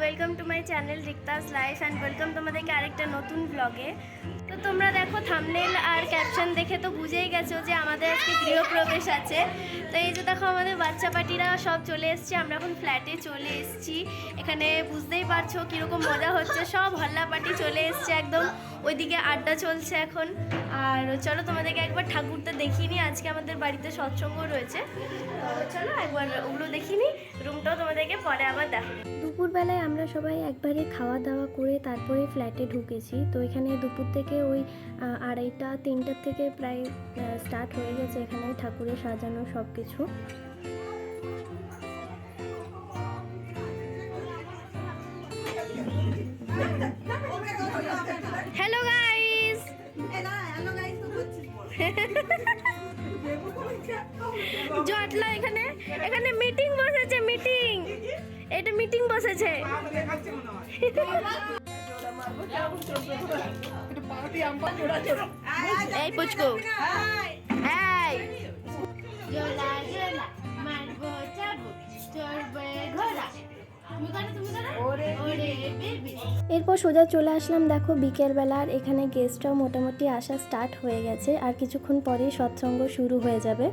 Welcome to my channel Rikta's life and welcome তোমাদেরকে আরেকটা নতুন ব্লগে তো তোমরা দেখো থামনেল আর ক্যাপশন দেখে তো বুঝেই গেছো যে আমাদের আজকে গৃহপ্রবেশ আছে। তো এই যে দেখো আমাদের বাচ্চা পাটিরা সব চলে এসছে, আমরা এখন ফ্ল্যাটে চলে এসেছি। এখানে বুঝতেই পারছ কীরকম মজা হচ্ছে, সব হল্লা পাটি চলে এসছে একদম। ওইদিকে আড্ডা চলছে এখন। আর চলো তোমাদেরকে একবার ঠাকুরটা দেখিয়ে নিই, আজকে আমাদের বাড়িতে সৎসঙ্গ রয়েছে। চলো একবার ওগুলো দেখিনি, রুমটাও তোমাদেরকে পরে আবার দেখো দুপুরবেলায় আমরা সবাই একবারে খাওয়া দাওয়া করে তারপরে ফ্ল্যাটে ঢুকেছি। তো এখানে দুপুর থেকে ওই আড়াইটা তিনটার থেকে প্রায় স্টার্ট হয়ে গেছে এখানে ঠাকুরের সাজানো সব কিছু জটলা এখানে? এখানে মিটিং বসেছে মিটিং এটা মিটিং বসেছে। এই পুচকু। এই। জোলা জোলা মারবো চড়বে ঘোড়া এরপর সোজা চলে আসলাম দেখো বিকেলবেলা আর এখানে গেস্টরাও মোটামুটি আসা স্টার্ট হয়ে গেছে আর কিছুক্ষণ পরেই সৎসঙ্গ শুরু হয়ে যাবে।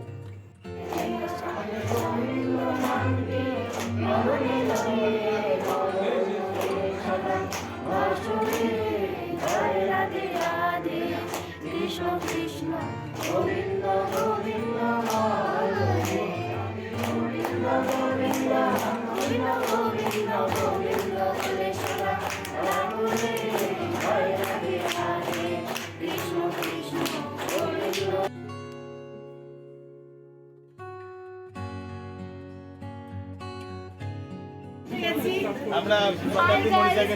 Amém. আমরা ছাড়া খেতে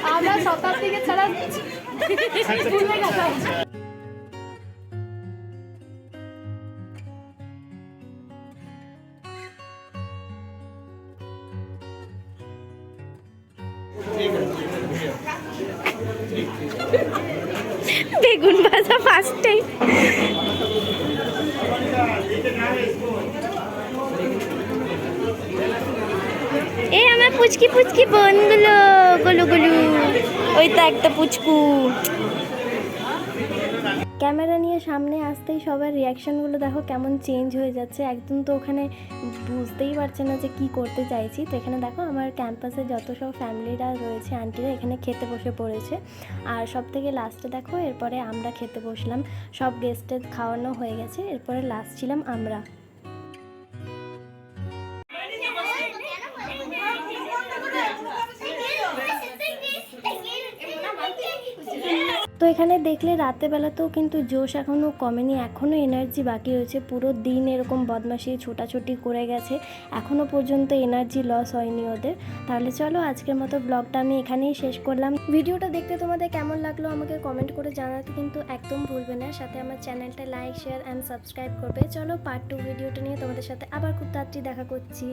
হ্যাঁ, ছাড়া ভুলে গেলাম। বেগুন ভাজা ফার্স্ট টাইম এই আমার পুচকি পুচকি বোনগুলো, গুলু গুলু। ওই তো একটা পুচকু। ক্যামেরা নিয়ে সামনে আসতেই সবার রিয়াকশানগুলো দেখো কেমন চেঞ্জ হয়ে যাচ্ছে। একদম তো ওখানে বুঝতেই পারছে না যে কি করতে চাইছি। তো এখানে দেখো আমার ক্যাম্পাসে যত সব ফ্যামিলিরা রয়েছে আন্টিরা এখানে খেতে বসে পড়েছে। আর সব থেকে লাস্টে দেখো এরপরে আমরা খেতে বসলাম। সব গেস্টের খাওয়ানো হয়ে গেছে। এরপরে লাস্ট ছিলাম আমরা। তো এখানে দেখলে রাতেবেলাতেও কিন্তু জোশ এখনও কমেনি এখনও এনার্জি বাকি রয়েছে। পুরো দিন এরকম বদমাশি, ছোটাছুটি করে গেছে। এখনও পর্যন্ত এনার্জি লস হয়নি ওদের। তাহলে চলো আজকের মতো ব্লগটা আমি এখানেই শেষ করলাম। ভিডিওটা দেখতে তোমাদের কেমন লাগল আমাকে কমেন্ট করে জানাতে কিন্তু একদম ভুলবে না। সাথে আমার চ্যানেলটা লাইক, শেয়ার অ্যান্ড সাবস্ক্রাইব করবে। চলো পার্ট টু ভিডিওটা নিয়ে তোমাদের সাথে আবার খুব তাড়াতাড়ি দেখা করছি।